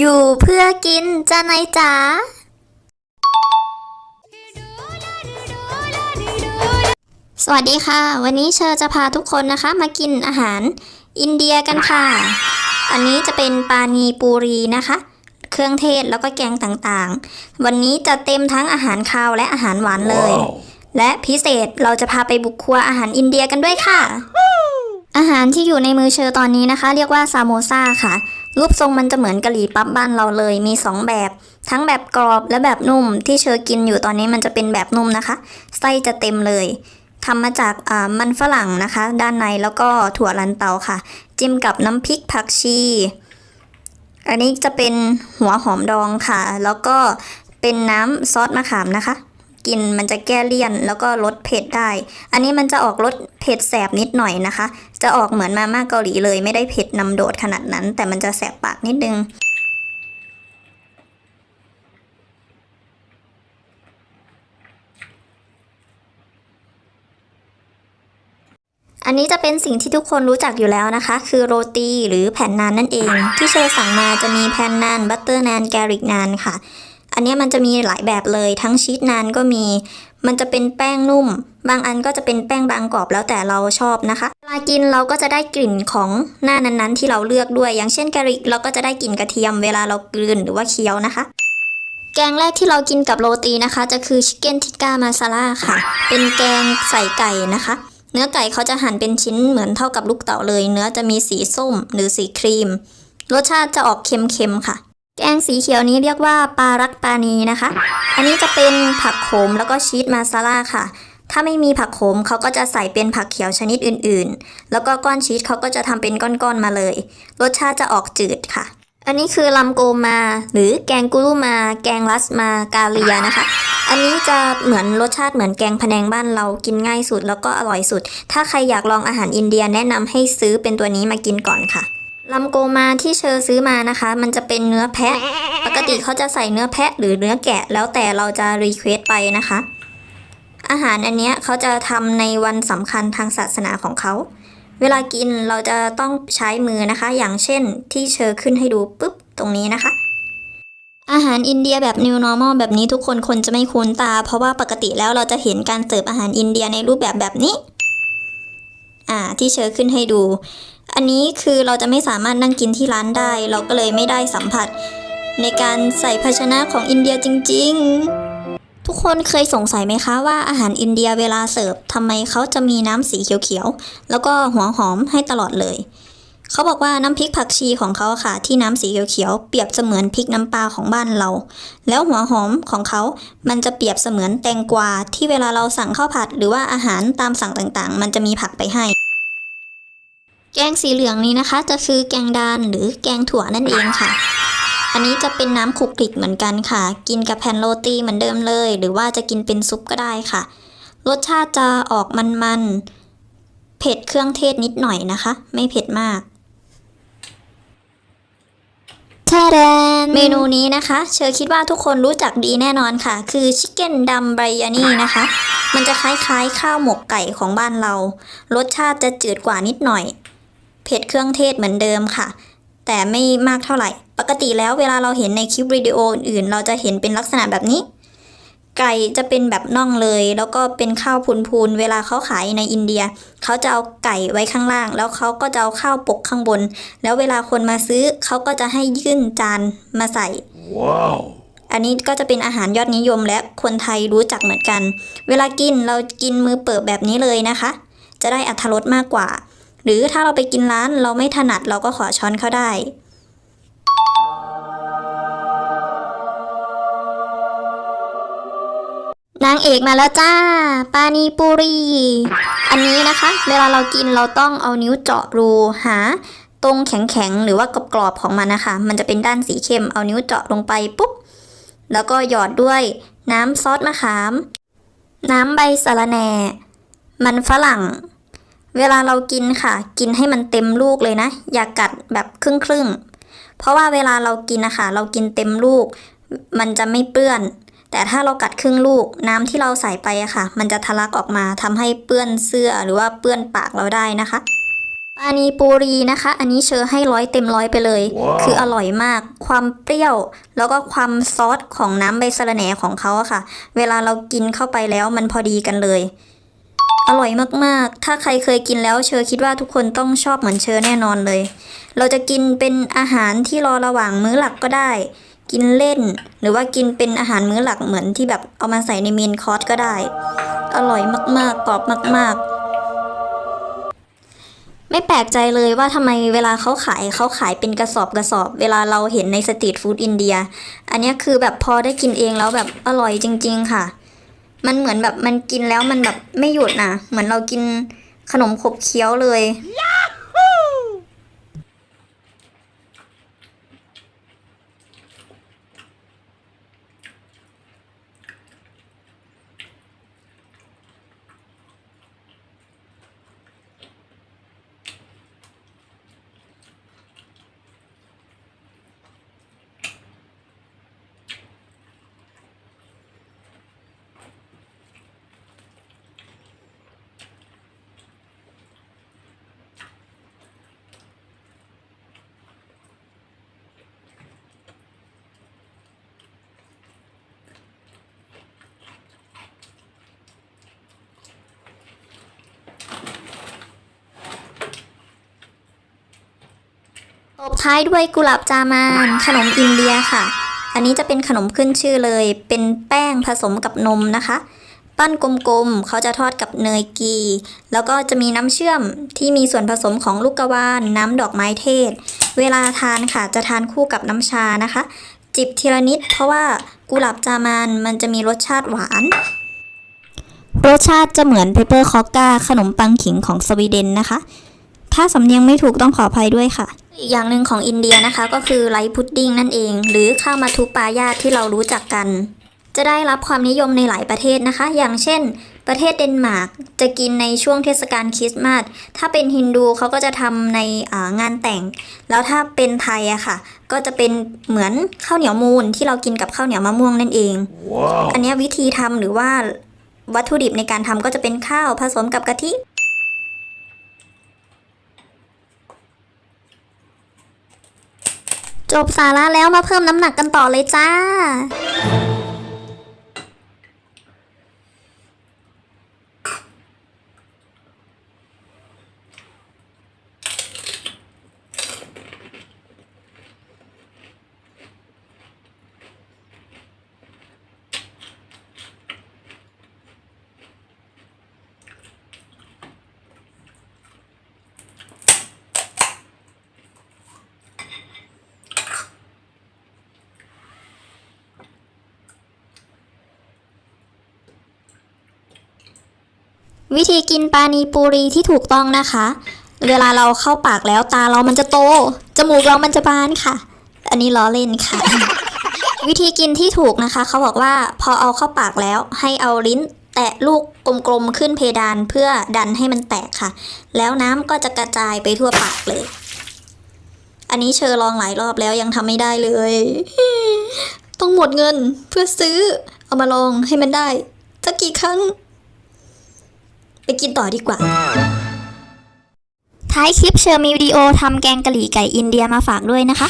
อยู่เพื่อกินจ้านายจ๋าสวัสดีค่ะ วันนี้เชอจะพาทุกคนนะคะ มากินอาหารอินเดียกันค่ะ อันนี้จะเป็นปานีปูรีนะคะ เครื่องเทศแล้วก็แกงต่างๆ วันนี้จะเต็มทั้งอาหารคาวและอาหารหวานเลย และพิเศษเราจะพาไปบุกครัวอาหารอินเดียกันด้วยค่ะ อาหารที่อยู่ในมือเชอตอนนี้นะคะ เรียกว่าซามโมซาค่ะ รูปทรงมันจะเหมือนกะหรี่ปั๊บบ้านเราเลย มี 2 แบบ ทั้งแบบกรอบและแบบนุ่ม ที่เชอกินอยู่ตอนนี้มันจะเป็นแบบนุ่มนะคะ ไส้จะเต็มเลยทำมาจากมันฝรั่งนะคะ ด้านในแล้วก็ถั่วลันเตาค่ะ จิ้มกับน้ำพริกผักชี อันนี้จะเป็นหัวหอมดองค่ะ แล้วก็เป็นน้ำซอสมะขามนะคะ กินมันจะแก้เลี่ยนแล้วก็ลดเผ็ดได้ อันนี้มันจะออกรสเผ็ดแสบนิดหน่อยนะคะ จะออกเหมือนมาม่าเกาหลีเลย ไม่ได้เผ็ดนำโดดขนาดนั้น แต่มันจะแสบปากนิดนึงอันนี้จะเป็นสิ่งที่ทุกคนรู้จักอยู่แล้วนะคะ คือโรตีหรือแผ่นนานนั่นเอง ที่เชอสั่งมาจะมีแผ่นนานบัตเตอร์นานแกริกนานค่ะ อันนี้มันจะมีหลายแบบเลยทั้งชีสนานก็มี มันจะเป็นแป้งนุ่ม บางอันก็จะเป็นแป้งบางกรอบแล้วแต่เราชอบนะคะเวลากินเราก็จะได้กลิ่นของหน้านั้นๆ ที่เราเลือกด้วย อย่างเช่นแกริกเราก็จะได้กลิ่นกระเทียมเวลาเรากลืนหรือว่าเคี้ยวนะคะแกงแรกที่เรากินกับโรตีนะคะ จะคือชิคเก้นทิกก้ามาซาล่าค่ะ เป็นแกงใส่ไก่นะคะ เนื้อไก่เขาจะหั่นเป็นชิ้นเหมือนเท่ากับลูกเต๋าเลย เนื้อจะมีสีส้มหรือสีครีม รสชาติจะออกเค็มๆค่ะ แกงสีเขียวนี้เรียกว่าปลารักปานีนะคะ อันนี้จะเป็นผักโขมแล้วก็ชีสมาซาล่าค่ะ ถ้าไม่มีผักโขมเขาก็จะใส่เป็นผักเขียวชนิดอื่นๆ แล้วก็ก้อนชีสเขาก็จะทำเป็นก้อนๆมาเลย รสชาติจะออกจืดค่ะ อันนี้คือลำโกมา หรือแกงกุรุมา แกงรัสมากาเลียนะคะ อันนี้จะเหมือนรสชาติเหมือนแกงพะแนงบ้านเรากินง่ายสุด แล้วก็อร่อยสุด ถ้าใครอยากลองอาหารอินเดียแนะนำให้ซื้อเป็นตัวนี้มากินก่อนค่ะ ลำโกมาที่เชอซื้อมานะคะ มันจะเป็นเนื้อแพะ ปกติเขาจะใส่เนื้อแพะหรือเนื้อแกะ แล้วแต่เราจะรีเควสไปนะคะ อาหารอันเนี้ยเขาจะทำในวันสำคัญทางศาสนาของเขา เวลากินเราจะต้องใช้มือนะคะ อย่างเช่นที่เชอขึ้นให้ดูปุ๊บตรงนี้นะคะ อาหารอินเดียแบบ New Normal แบบนี้ทุกคนคนจะไม่คุ้นตา เพราะว่าปกติแล้วเราจะเห็นการเสิร์ฟอาหารอินเดียในรูปแบบแบบนี้ อ่าที่เชอขึ้นให้ดู อันนี้คือเราจะไม่สามารถนั่งกินที่ร้านได้ เราก็เลยไม่ได้สัมผัส ในการใส่ภาชนะของอินเดียจริง ๆ ทุกคนเคยสงสัยไหมคะว่าอาหารอินเดียเวลาเสิร์ฟทำไมเขาจะมีน้ำสีเขียวๆแล้วก็หัวหอมให้ตลอดเลยเขาบอกว่าน้ำพริกผักชีของเขาค่ะ ที่น้ำสีเขียวๆเปรียบเสมือนพริกน้ำปลาของบ้านเรา แล้วหัวหอมของเขา มันจะเปรียบเสมือนแตงกวาที่เวลาเราสั่งข้าวผัด หรือว่าอาหารตามสั่งต่างๆ มันจะมีผักไปให้ แกงสีเหลืองนี้นะคะ จะคือแกงดานหรือแกงถั่วนั่นเองค่ะ อันนี้จะเป็นน้ำคลุกคลิกเหมือนกันค่ะ กินกับแผ่นโรตีเหมือนเดิมเลย หรือว่าจะกินเป็นซุปก็ได้ค่ะ รสชาติจะออกมันๆ เผ็ดเครื่องเทศนิดหน่อยนะคะ ไม่เผ็ดมากแทแดนเมนูนี้นะคะ เชอคิดว่าทุกคนรู้จักดีแน่นอนค่ะ คือชิคเก้นดัมไบรยานี่นะคะ มันจะคล้ายๆ ข้าวหมกไก่ของบ้านเรา รสชาติจะจืดกว่านิดหน่อย เผ็ดเครื่องเทศเหมือนเดิมค่ะ แต่ไม่มากเท่าไหร่ ปกติแล้วเวลาเราเห็นในคลิปวิดีโออื่นๆเราจะเห็นเป็นลักษณะแบบนี้ ไก่จะเป็นแบบน่องเลย แล้วก็เป็นข้าวพูนๆเวลาเขาขายในอินเดีย เขาจะเอาไก่ไว้ข้างล่าง แล้วเขาก็จะเอาข้าวปกข้างบน แล้วเวลาคนมาซื้อเขาก็จะให้ยื่นจานมาใส่ Wow. อันนี้ก็จะเป็นอาหารยอดนิยมและคนไทยรู้จักเหมือนกัน เวลากินเรากินมือเปิดแบบนี้เลยนะคะ จะได้อัตรสมากกว่า หรือถ้าเราไปกินร้านเราไม่ถนัดเราก็ขอช้อนเขาได้ นางเอกมาแล้วจ้า ปานีปุรี อันนี้นะคะ เวลาเรากินเราต้องเอานิ้วเจาะรูหาตรงแข็งๆ หรือว่ากรอบๆของมันนะคะ มันจะเป็นด้านสีเข้ม เอานิ้วเจาะลงไปปุ๊บ แล้วก็หยอดด้วยน้ำซอสมะขาม น้ำใบสะระแหน่ มันฝรั่ง เวลาเรากินค่ะ กินให้มันเต็มลูกเลยนะ อย่ากัดแบบครึ่งครึ่งๆเพราะว่าเวลาเรากินนะคะเรากินเต็มลูก มันจะไม่เปื้อน แต่ถ้าเรากัดครึ่งลูกน้ำที่เราใส่ไปอะค่ะ มันจะทะลักออกมาทำให้เปื้อนเสื้อหรือว่าเปื้อนปากเราได้นะคะปานีปูรีนะคะ อันนี้เชอให้ร้อยเต็มร้อยไปเลยคืออร่อยมาก ความเปรี้ยว แล้วก็ความซอสของน้ำใบสะระแหน่ของเขาอะค่ะ เวลาเรากินเข้าไปแล้วมันพอดีกันเลย อร่อยมากๆ ถ้าใครเคยกินแล้วเชอคิดว่าทุกคนต้องชอบเหมือนเชอแน่นอนเลย เราจะกินเป็นอาหารที่รอระหว่างมื้อหลักก็ได้ กินเล่น หรือว่ากินเป็นอาหารมื้อหลักเหมือนที่แบบเอามาใส่ในเมนคอร์สก็ได้ อร่อยมากๆกรอบมาก ๆไม่แปลกใจเลยว่าทำไมเวลาเขาขายเขาขายเป็นกระสอบกระสอบ เวลาเราเห็นในสตรีทฟู้ดอินเดีย อันนี้คือแบบพอได้กินเองแล้วแบบอร่อยจริง ๆ ค่ะ มันเหมือนแบบมันกินแล้วมันแบบไม่หยุดนะเหมือนเรากินขนมขบเคี้ยวเลย ตบท้ายด้วยกุหลาบจามานขนมอินเดียค่ะ อันนี้จะเป็นขนมขึ้นชื่อเลย เป็นแป้งผสมกับนมนะคะ ปั้นกลมๆ เขาจะทอดกับเนยกี แล้วก็จะมีน้ำเชื่อมที่มีส่วนผสมของลูกกระวานน้ำดอกไม้เทศ เวลาทานค่ะจะทานคู่กับน้ำชานะคะ จิบทีละนิดเพราะว่ากุหลาบจามานมันจะมีรสชาติหวานรสชาติจะเหมือนเปเปอร์คอกกาขนมปังขิงของสวีเดนนะคะ ถ้าสำเนียงไม่ถูกต้องขออภัยด้วยค่ะ อีกอย่างหนึ่งของอินเดียนะคะก็คือไลท์พุดดิ้งนั่นเอง หรือข้าวมาทุปายาตที่เรารู้จักกัน จะได้รับความนิยมในหลายประเทศนะคะ อย่างเช่น ประเทศเดนมาร์กจะกินในช่วงเทศกาลคริสต์มาสถ้าเป็นฮินดูเขาก็จะทำในอ่างานแต่ง แล้วถ้าเป็นไทยอะค่ะ ก็จะเป็นเหมือนข้าวเหนียวมูนที่เรากินกับข้าวเหนียวมะม่วงนั่นเองอันเนี้ยวิธีทำหรือว่าวัตถุดิบในการทำก็จะเป็นข้าวผสมกับกะทิ จบสาระแล้วมาเพิ่มน้ำหนักกันต่อเลยจ้า วิธีกินปานีปูรีที่ถูกต้องนะคะ เวลาเราเข้าปากแล้วตาเรามันจะโต จมูกเรามันจะบานค่ะ อันนี้ล้อเล่นค่ะ วิธีกินที่ถูกนะคะ เขาบอกว่าพอเอาเข้าปากแล้วให้เอาลิ้นแตะลูกกลมๆขึ้นเพดานเพื่อดันให้มันแตกค่ะ แล้วน้ำก็จะกระจายไปทั่วปากเลย อันนี้เชอลองหลายรอบแล้วยังทำไม่ได้เลย ต้องหมดเงินเพื่อซื้อ เอามาลองให้มันได้สักกี่ครั้ง กินต่อดีกว่า ท้ายคลิปเชอร์มีวิดีโอทำแกงกะหรี่ไก่อินเดียมาฝากด้วยนะคะ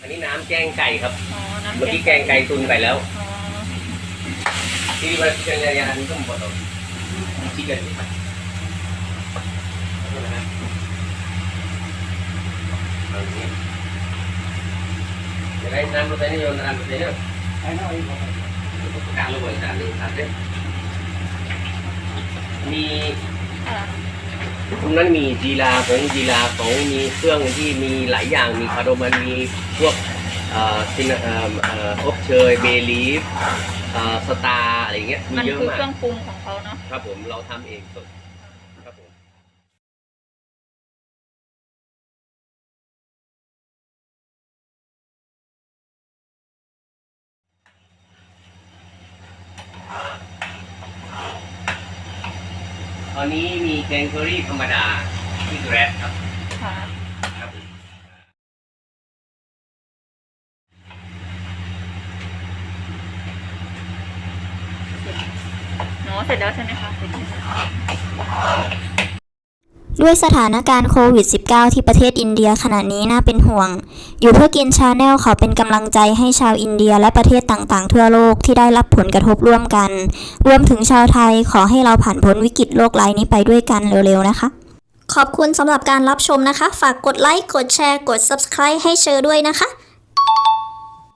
อันนี้น้ำแกงไก่ครับอ๋อน้ำเมื่อแกกี้งแกงไก่ตุนไปแล้วอ๋อที่ว่าที่จะยานี้ก็หมดแล้วที่กันนี่ การนี้ครับเนี่ยมีอ่าตรงนั้นมีจีราของจีราของมีเครื่องที่มีหลายอย่างมีคาร์โรมันมีพวกเอ่อซินเอ่อเอ่ออบเชยเบลีฟเอ่อสตาร์อะไรเงี้ยมีมันเยอะคือมาเครื่องปรุงของเขาเนาะครับผมเราทำเองสด ตอนนี้มีแกงเคอรี่ธรรมดาที่แรดครับค่ะครับเนาะเสร็จแล้วใช่ไหมคะ ด้วยสถานการณ์โควิด -19 ที่ประเทศอินเดียขณะนี้น่าเป็นห่วง อยู่เพื่อกินชาแนลขอเป็นกำลังใจให้ชาวอินเดียและประเทศต่างๆ ทั่วโลกที่ได้รับผลกระทบร่วมกัน รวมถึงชาวไทยขอให้เราผ่านพ้นวิกฤตโรคร้ายนี้ไปด้วยกันเร็วๆนะคะ ขอบคุณสำหรับการรับชมนะคะ ฝากกดไลค์ กดแชร์ กด subscribe ให้เชอด้วยนะคะ